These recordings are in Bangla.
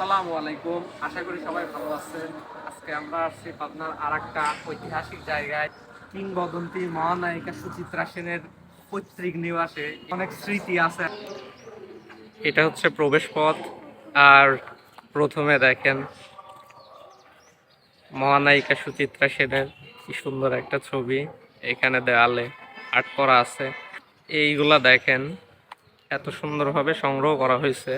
আসসালামু আলাইকুম। আশা করি সবাই ভালো আছেন। আজকে আমরা আসছি পাবনার আর একটা ঐতিহাসিক জায়গায়। কিংবদন্তি মহানায়িকা সুচিত্রা সেনের পৈতৃক নিবাসে অনেক স্মৃতি আছে। এটা হচ্ছে প্রবেশ পথ। আর প্রথমে দেখেন মহানায়িকা সুচিত্রা সেনের কি সুন্দর একটা ছবি। এখানে দেয়ালে আর্ট করা আছে। এইগুলা দেখেন, এত সুন্দরভাবে সংগ্রহ করা হয়েছে।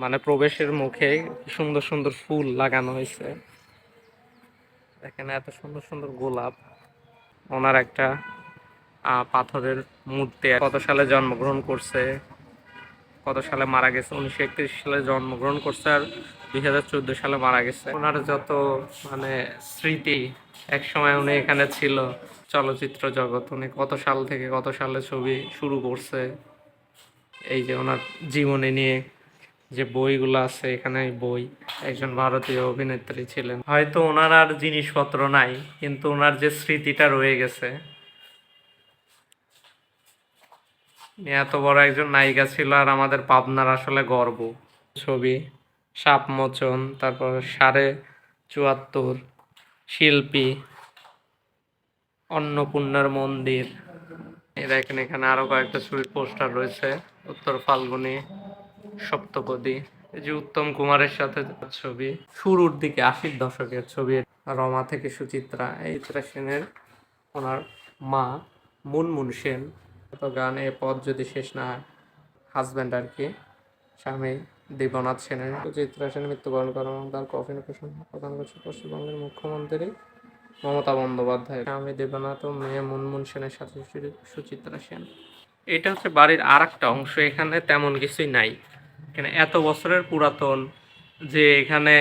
মানে প্রবেশের মুখে সুন্দর সুন্দর ফুল লাগানো হয়েছে। দেখেন এত সুন্দর সুন্দর গোলাপ। ওনার একটা পাথরের মূর্তি। কত সালে জন্মগ্রহণ করছে? কত সালে মারা গেছে? উনিশশো একত্রিশ সালে জন্মগ্রহণ করছে আর দুই হাজার চোদ্দ সালে মারা গেছে। ওনার যত মানে স্মৃতি, এক সময় উনি এখানে ছিল। চলচ্চিত্র জগৎ, উনি কত সাল থেকে কত সালে ছবি শুরু করছে? এই যে ওনার জীবনী নিয়ে যে বইগুলো আছে এখানে বই। একজন ভারতীয় অভিনেত্রী ছিলেন। হয়তো ওনার আর জিনিসপত্র নাই, কিন্তু ওনার যে স্মৃতিটা রয়ে গেছে। এত বড় একজন নায়িকা ছিল আর আমাদের পাবনার আসলে গর্ব। ছবি সাপ মোচন তারপর সাড়ে চুয়াত্তর, শিল্পী, অন্নপূর্ণার মন্দির। এই দেখেন এখানে আরও কয়েকটা ছবির পোস্টার রয়েছে, উত্তর ফাল্গুনি। সপ্তপদী। এই যে উত্তম কুমারের সাথে ছবি, শুরুর দিকে আশির দশকের ছবি, রমা থেকে সুচিত্রা, এই চিত্রা সেনের ওনার মা মুনমুন সেন। তো গান পথ যদি শেষ না হয় হাজব্যান্ড আর কি, স্বামী দেবনাথ সেনের। সুচিত্রা সেন মৃত্যুবরণ করেন এবং তার কফিন প্রদান করছে পশ্চিমবঙ্গের মুখ্যমন্ত্রী মমতা বন্দ্যোপাধ্যায় স্বামী দেবনাথ ও মেয়ে মুনমুন সেনের সাথে সুচিত্রা সেন। এটা হচ্ছে বাড়ির আর একটা অংশ, এখানে তেমন কিছুই নাই। এখানে এত বছরের পুরাতন যে এখানে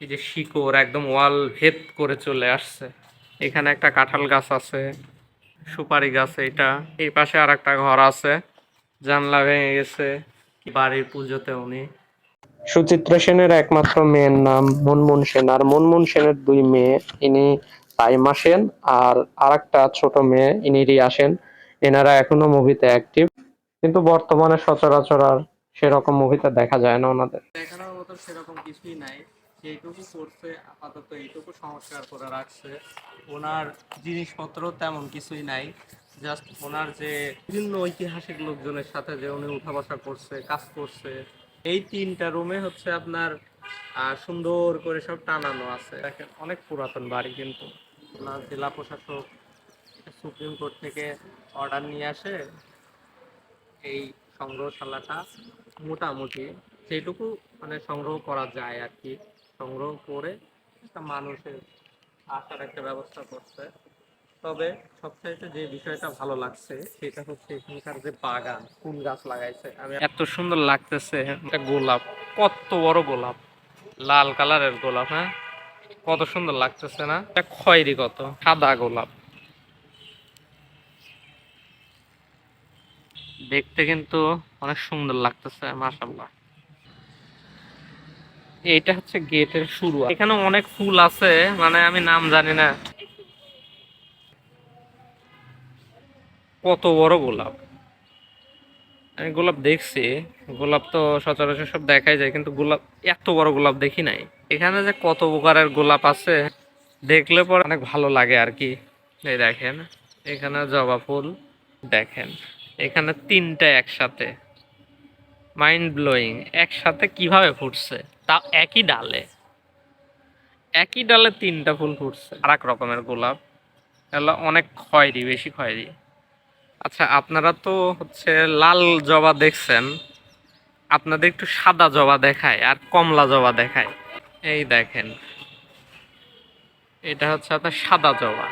এই যে শিকড় একদম ওয়াল ভেদ করে চলে আসছে। এখানে একটা কাঁঠাল গাছ আছে, সুপারি গাছ এটা। এই পাশে আর একটা ঘর আছে, জানলা ভেঙে গেছে বাড়ির পুজোতে উনি। সুচিত্রা সেনের একমাত্র মেয়ের নাম মুনমুন সেন, আর মুনমুন সেনের দুই মেয়ে, ইনি তাইমা সেন আর আরেকটা ছোট মেয়ে, ইনি রিয়া সেন। এনারা এখনও মুভিতে অ্যাক্টিভ কিন্তু বর্তমানে সচরাচর আর সেরকম মুভিতে দেখা যায় না ওনাদের। দেখানোর মতো সেরকম কিছুই নাই। যেটুকু করছে, আপাতত এইটুকু সংস্কার করে রাখছে। ওনার জিনিসপত্র তেমন কিছুই নাই। জাস্ট ওনার যে বিভিন্ন ঐতিহাসিক লোকজনের সাথে যে উনি উঠা বসা করছে, কাজ করছে, এই তিনটা রুমে হচ্ছে আপনার সুন্দর করে সব টানানো আছে। দেখেন, অনেক পুরাতন বাড়ি কিন্তু। ওনার জেলা প্রশাসক, সুপ্রিম কোর্ট থেকে অর্ডার নিয়ে আসে। এই সংগ্রহশালাটা মোটামুটি যেটুকু মানে সংগ্রহ করা যায় আর কি। সংগ্রহ করে একটা মানুষের আসার একটা ব্যবস্থা করছে। তবে সবচাইতে যে বিষয়টা ভালো লাগছে, সেটা হচ্ছে এখানকার যে বাগান, ফুল গাছ লাগাইছে। আমি এত সুন্দর লাগতেছে, একটা গোলাপ, কত বড় গোলাপ। লাল কালারের গোলাপ হ্যাঁ? কত সুন্দর লাগতেছে না? এটা খয়েরি কত, সাদা গোলাপ। দেখতে কিন্তু অনেক সুন্দর লাগতেছে মাশাল্লাহ এইটা হচ্ছে গেটের শুরু। এখানে অনেক ফুল আছে মানে আমি নাম জানি না। কত বড় গোলাপ। আমি গোলাপ দেখছি, গোলাপ তো সচরাচর সব দেখাই যায়, কিন্তু গোলাপ, এত বড় গোলাপ দেখি নাই। এখানে যে কত প্রকারের গোলাপ আছে, দেখলে পর অনেক ভালো লাগে আর কি। এই দেখেন, এখানে জবা ফুল, দেখেন। এখানে তিনটা একসাথে। মাইন্ড ব্লোয়িং একসাথে কীভাবে ফুটছে? তা একই ডালে। একই ডালে তিনটা ফুল ফুটছে। আর এক রকমের গোলাপ। এগুলো অনেক খয়েরি, বেশি খয়েরি। আচ্ছা আপনারা তো হচ্ছে লাল জবা দেখছেন। আপনাদের একটু সাদা জবা দেখায় আর কমলা জবা দেখায়। এই দেখেন। এটা হচ্ছে আপনার সাদা জবা।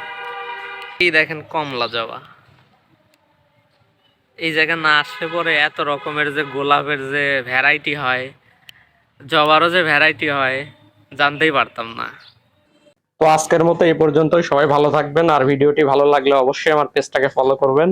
এই দেখেন কমলা জবা। এই জায়গা না আসলে পরে এত রকমের যে গোলাপের যে ভ্যারাইটি হয়, জবারও যে ভ্যারাইটি হয়, জানতেই পারতাম না। তো আজকের মতো এই পর্যন্তই। সবাই ভালো থাকবেন, আর ভিডিওটি ভালো লাগলে অবশ্যই আমার পেজটাকে ফলো করবেন।